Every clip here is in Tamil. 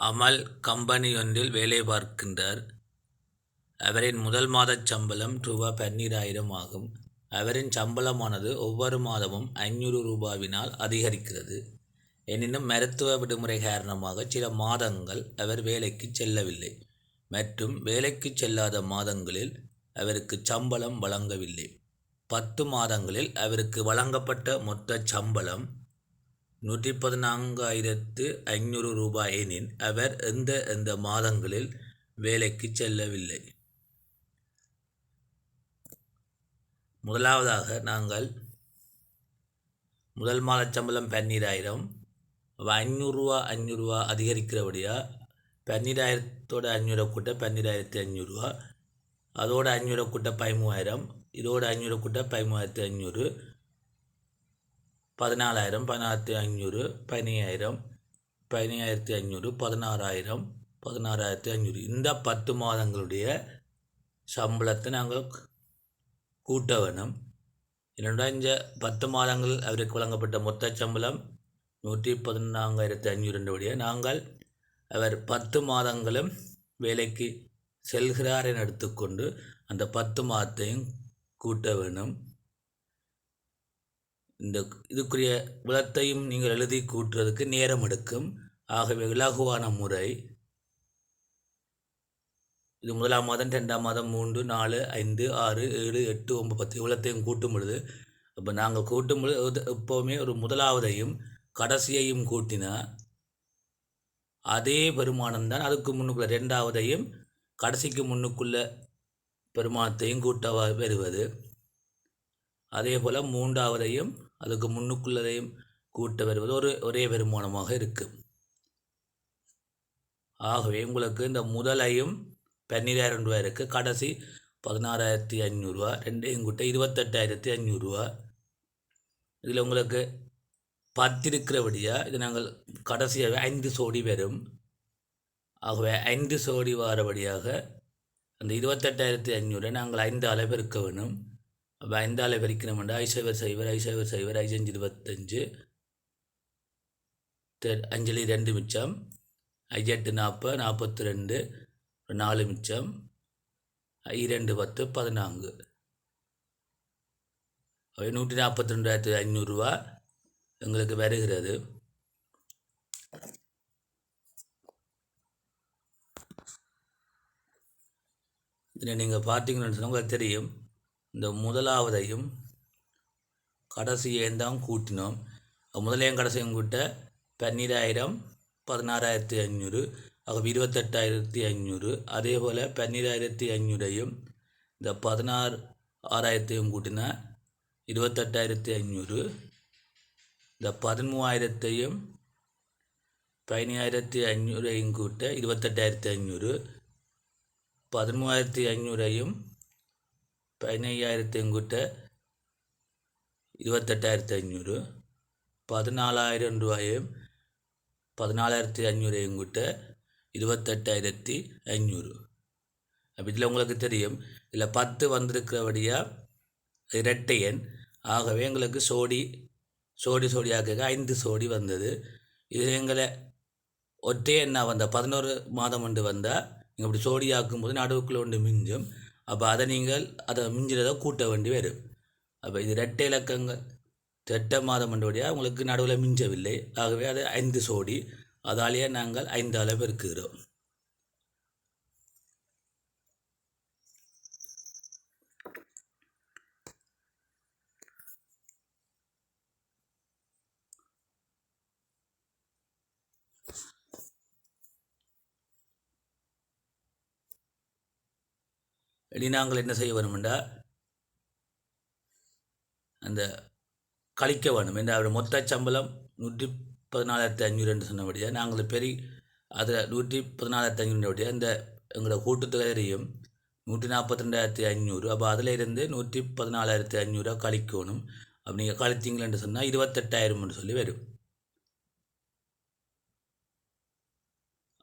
அமல் கம்பெனியொன்றில் வேலை பார்க்கின்றார். அவரின் முதல் மாதச் சம்பளம் ரூபா பன்னிராயிரம் ஆகும். அவரின் சம்பளமானது ஒவ்வொரு மாதமும் ஐநூறு ரூபாவினால் அதிகரிக்கிறது. எனினும் மருத்துவ விடுமுறை காரணமாக சில மாதங்கள் அவர் வேலைக்கு செல்லவில்லை. மற்றும் வேலைக்கு செல்லாத மாதங்களில் அவருக்கு சம்பளம் வழங்கவில்லை. பத்து மாதங்களில் அவருக்கு வழங்கப்பட்ட மொத்த சம்பளம் நூற்றி பதினான்காயிரத்து ஐநூறு ரூபாய் எனின் அவர் எந்த எந்த மாதங்களில் வேலைக்கு செல்லவில்லை? முதலாவதாக நாங்கள் முதல் மாத சம்பளம் பன்னீராயிரம். ஐநூறுரூவா ஐநூறுரூவா அதிகரிக்கிறபடியாக பன்னீராயிரத்தோட ஐநூறு கூட்ட பன்னீராயிரத்தி ஐநூறுரூவா அதோட ஐநூறு கூட்ட பதிமூவாயிரம். இதோட ஐநூறு கூட்ட பதிமூவாயிரத்தி ஐநூறு. பதினாலாயிரம் பதினாயிரத்தி ஐநூறு பதினையாயிரம் பதினையாயிரத்தி ஐநூறு பதினாறாயிரம் பதினாறாயிரத்தி ஐநூறு. இந்த பத்து மாதங்களுடைய சம்பளத்தை நாங்கள் கூட்ட வேணும். என்னடா இந்த பத்து மாதங்கள் அவருக்கு வழங்கப்பட்ட மொத்த சம்பளம் நூற்றி பதினான்காயிரத்தி ஐநூறுடைய நாங்கள் அவர் பத்து மாதங்களும் வேலைக்கு செல்கிறார் என எடுத்துக்கொண்டு அந்த பத்து மாதத்தையும் கூட்ட வேணும். இந்த இதுக்குரிய விளத்தையும் நீங்கள் எழுதி கூட்டுறதுக்கு நேரம் எடுக்கும். ஆகவே இலகுவான முறை. இது முதலாம் மாதம் ரெண்டாம் மாதம் மூன்று நாலு ஐந்து ஆறு ஏழு எட்டு ஒன்பது பத்து இவ்வளத்தையும் கூட்டும் பொழுது இப்போ நாங்கள் கூட்டும் பொழுது எப்போவுமே ஒரு முதலாவதையும் கடைசியையும் கூட்டினா அதே பெருமானம் தான் அதுக்கு முன்னுக்குள்ள ரெண்டாவதையும் கடைசிக்கு முன்னுக்குள்ள பெருமானத்தையும் கூட்ட வருவது அதே போல் மூன்றாவதையும் அதுக்கு முன்னுக்குள்ளதையும் கூட்ட வருவது ஒரு ஒரே வருமானமாக இருக்குது ஆகவே உங்களுக்கு இந்த முதலையும் பன்னிராயிரம் ரூபாய் இருக்குது கடைசி பதினாறாயிரத்தி ஐநூறுரூவா ரெண்டையும் கூட்ட இருபத்தெட்டாயிரத்தி ஐநூறுரூவா இதில் உங்களுக்கு பத்து இது நாங்கள் கடைசியாக ஐந்து சோடி வரும் ஆகவே ஐந்து சோடி வாரபடியாக அந்த இருபத்தெட்டாயிரத்தி ஐநூறு நாங்கள் ஐந்து அளவு இருக்க வேணும். அப்போ ஐந்து அளவு பிரிக்கணும்னா ஐசைவர் சைவர் ஐசைவர் சைவர் ஐசஞ்சு இருபத்தஞ்சு. அஞ்சலி ரெண்டு மிச்சம். ஐஜெட்டு நாற்பது நாற்பத்தி ரெண்டு நாலு மிச்சம். இரண்டு பத்து பதினான்கு. நூற்றி நாற்பத்தி ரெண்டாயிரத்தி ஐநூறுரூவா எங்களுக்கு வருகிறது. இதில் நீங்கள் பார்த்தீங்கன்னு சொன்னால் உங்களுக்கு தெரியும். இந்த முதலாவதையும் கடைசியையும் தான் கூட்டினோம். முதலையும் கடைசியும் கூட்ட பன்னிராயிரம் பதினாறாயிரத்தி அஞ்சூறு ஆக இருபத்தெட்டாயிரத்தி அஞ்சூறு அதே போல் பன்னிராயிரத்தி ஐநூறையும் இந்த பதினாறு ஆறாயிரத்தையும் கூட்டினா இருபத்தெட்டாயிரத்தி அஞ்சூறு இந்த பதிமூவாயிரத்தையும் பதினாயிரத்தி ஐநூறையும் கூட்ட இருபத்தெட்டாயிரத்தி அஞ்சூறு பதிமூவாயிரத்தி ஐநூறையும் பதினையாயிரத்தி எங்கிட்ட இருபத்தெட்டாயிரத்தி ஐநூறு பதினாலாயிரம் ரூபாயும் பதினாலாயிரத்தி ஐநூறு எங்கிட்ட இருபத்தெட்டாயிரத்தி ஐநூறு. அப்போ இதில் உங்களுக்கு தெரியும் இதில் பத்து வந்திருக்கிறபடியாக இரட்டை எண். ஆகவே எங்களுக்கு சோடி சோடி சோடியாக ஐந்து சோடி வந்தது. இது எங்களை ஒற்றை என்ன வந்தால் பதினோரு மாதம் ஒன்று வந்தால் நீங்கள் இப்படி சோடி ஆக்கும்போது நடுவுக்குள்ள ஒன்று மிஞ்சும். அப்போ அதை நீங்கள் அதை மிஞ்சினதை கூட்ட வேண்டி வரும் அப்போ இது ரெட்டை இலக்கங்கள். ரெட்டை மாதம் வழியாக உங்களுக்கு நடுவில் மிஞ்சவில்லை. ஆகவே அது ஐந்து சோடி. அதாலேயே நாங்கள் ஐந்து அளவு இனி நாங்கள் என்ன செய்ய வேணுமெண்டா அந்த கழிக்க வேணும் என்ற அவர் மொத்த சம்பளம் நூற்றி பதினாலாயிரத்தி ஐநூறு என்று சொன்னபடியாக நாங்கள் பெரிய அதில் நூற்றி பதினாலாயிரத்தி ஐநூறுபடியாக இந்த எங்களோட கூட்டுத்தொகையும் நூற்றி நாற்பத்தி ரெண்டாயிரத்தி ஐநூறு அப்போ அதில் இருந்து நூற்றி பதினாலாயிரத்தி ஐநூறுரூவா கழிக்கணும் அப்படி நீங்கள் கழித்தீங்களென்று சொன்னால் இருபத்தெட்டாயிரம்னு சொல்லி வரும்.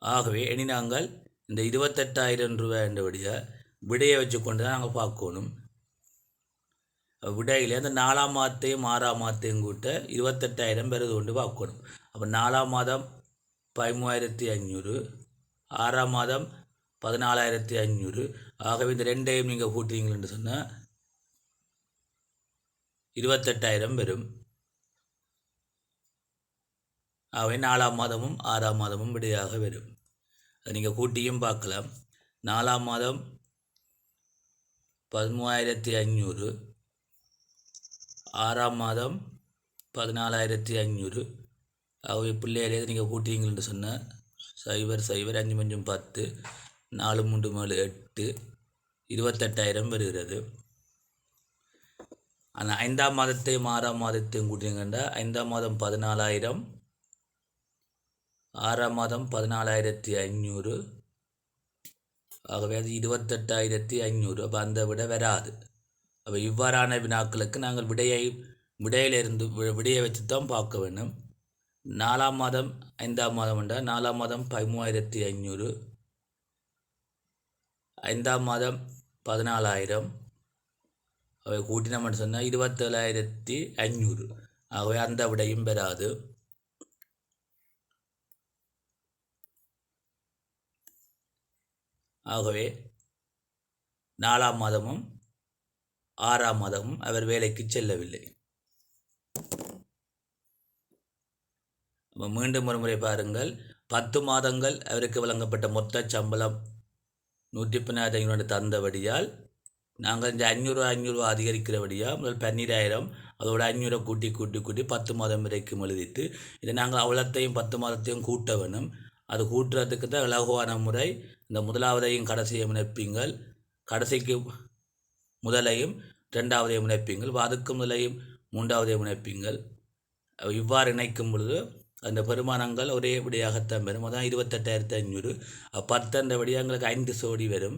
ஆகவே இனி நாங்கள் இந்த இருபத்தெட்டாயிரம் ரூபாய் என்றபடியாக விடையை வச்சு கொண்டு தான் நாங்கள் பார்க்கணும். விடையில் அந்த நாலாம் மாதத்தையும் ஆறாம் மாதத்தையும் கூட்ட இருபத்தெட்டாயிரம் பெறுது கொண்டு பார்க்கணும். அப்போ நாலாம் மாதம் பதிமூவாயிரத்தி ஐநூறு ஆறாம் மாதம் பதினாலாயிரத்தி ஐநூறு. ஆகவே இந்த ரெண்டையும் நீங்கள் கூட்டுறீங்கன்னு சொன்னால் இருபத்தெட்டாயிரம் வரும் ஆகவே நாலாம் மாதமும் ஆறாம் மாதமும் விடையாக வரும் அதை நீங்கள் கூட்டியும் பார்க்கலாம். நாலாம் மாதம் பதிமூவாயிரத்தி ஐநூறு. ஆறாம் மாதம் பதினாலாயிரத்தி ஐநூறு. ஆகவே பிள்ளைகளே நீங்கள் கூட்டிங்கள்னு சொன்னால் சைபர் சைபர் அஞ்சு மஞ்சும் பத்து நாலு மூன்று மேலு எட்டு இருபத்தெட்டாயிரம் வருகிறது. ஆனால் ஐந்தாம் மாதத்தையும் ஆறாம் மாதத்தையும் கூட்டிங்கன்னா ஐந்தாம் மாதம் பதினாலாயிரம் ஆறாம் மாதம் பதினாலாயிரத்தி ஐநூறு ஆகவே அது இருபத்தெட்டாயிரத்தி ஐநூறு. அப்போ அந்த விட வராது. அப்போ இவ்வாறான வினாக்களுக்கு நாங்கள் விடையை விடையிலிருந்து வி- விடையை வச்சு தான் பார்க்க வேண்டும். நாலாம் மாதம் ஐந்தாம் மாதம் என்றால் நாலாம் மாதம் பதிமூவாயிரத்தி ஐநூறு. ஐந்தாம் மாதம் பதினாலாயிரம். அவை கூட்டினோம்னு சொன்னால் இருபத்தேழாயிரத்தி ஐநூறு. ஆகவே அந்த விடையும் பெறாது ஆகவே நாலாம் மாதமும் ஆறாம் மாதமும் அவர் வேலைக்கு செல்லவில்லை. மீண்டும் ஒரு முறை பாருங்கள். பத்து மாதங்கள் அவருக்கு வழங்கப்பட்ட மொத்த சம்பளம் நூற்றி பதினாயிரத்தி ஐநூறு தந்தபடியால் நாங்கள் இந்த ஐநூறு ஐநூறுரூவா அதிகரிக்கிறபடியாக முதல் பன்னிராயிரம் அதோட ஐநூறை கூட்டி கூட்டி கூட்டி பத்து மாதம் வரைக்கும் எழுதிட்டு இதை நாங்கள் அவ்வளத்தையும் பத்து மாதத்தையும் கூட்ட வேணும். அது கூட்டுறதுக்கு தான் இலகுவான முறை. இந்த முதலாவதையும் கடைசியையும் இணைப்பீங்கள் கடைசிக்கு முதலையும் ரெண்டாவதையும் இணைப்பீங்கள் வாதுக்கு முதலையும் மூன்றாவதையும் இணைப்பீங்கள் இவ்வாறு இணைக்கும் பொழுது அந்த பெருமானங்கள் ஒரே விடையாகத்தான் வரும் அதான் இருபத்தெட்டாயிரத்தி ஐநூறு பத்தென்ற விடிய எங்களுக்கு ஐந்து சோடி வரும்.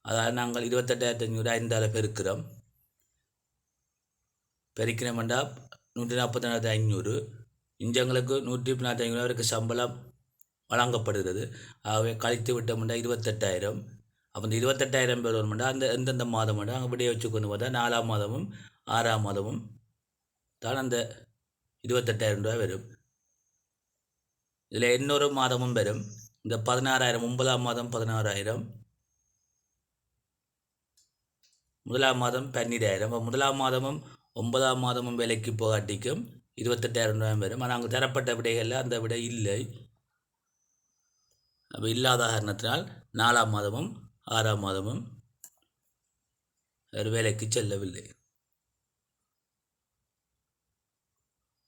அதாவது நாங்கள் இருபத்தெட்டாயிரத்தி ஐநூறு ஐந்தால் பெருக்கிறோம். பெருக்கிறோம்டா நூற்றி நாற்பத்தி ஐநூறு இஞ்சங்களுக்கு நூற்றி நாற்பத்தி ஐநூறு அவருக்கு சம்பளம் வழங்கப்படுகிறது. ஆகவே கழித்து விட்டோம்னா இருபத்தெட்டாயிரம். அப்போ இந்த இருபத்தெட்டாயிரம் பேர் வரும்னா அந்த எந்தெந்த மாதம் அங்கே விடைய வச்சு கொண்டு பார்த்தா நாலாம் மாதமும் ஆறாம் மாதமும் தான் அந்த இருபத்தெட்டாயிரம் ரூபாய் வரும். இதில் இன்னொரு மாதமும் வரும். இந்த பதினாறாயிரம் ஒன்பதாம் மாதம் பதினாறாயிரம். முதலாம் மாதம் பன்னிராயிரம் முதலாம் மாதமும் ஒன்பதாம் மாதமும் விலைக்கு போகாட்டிக்கும் இருபத்தெட்டாயிரம் ரூபாய் வரும். ஆனால் அங்கே தரப்பட்ட விடைகளில் அந்த விடை இல்லை. அப்போ இல்லாத காரணத்தினால் நாலாம் மாதமும் ஆறாம் மாதமும் அவர் வேலைக்கு செல்லவில்லை.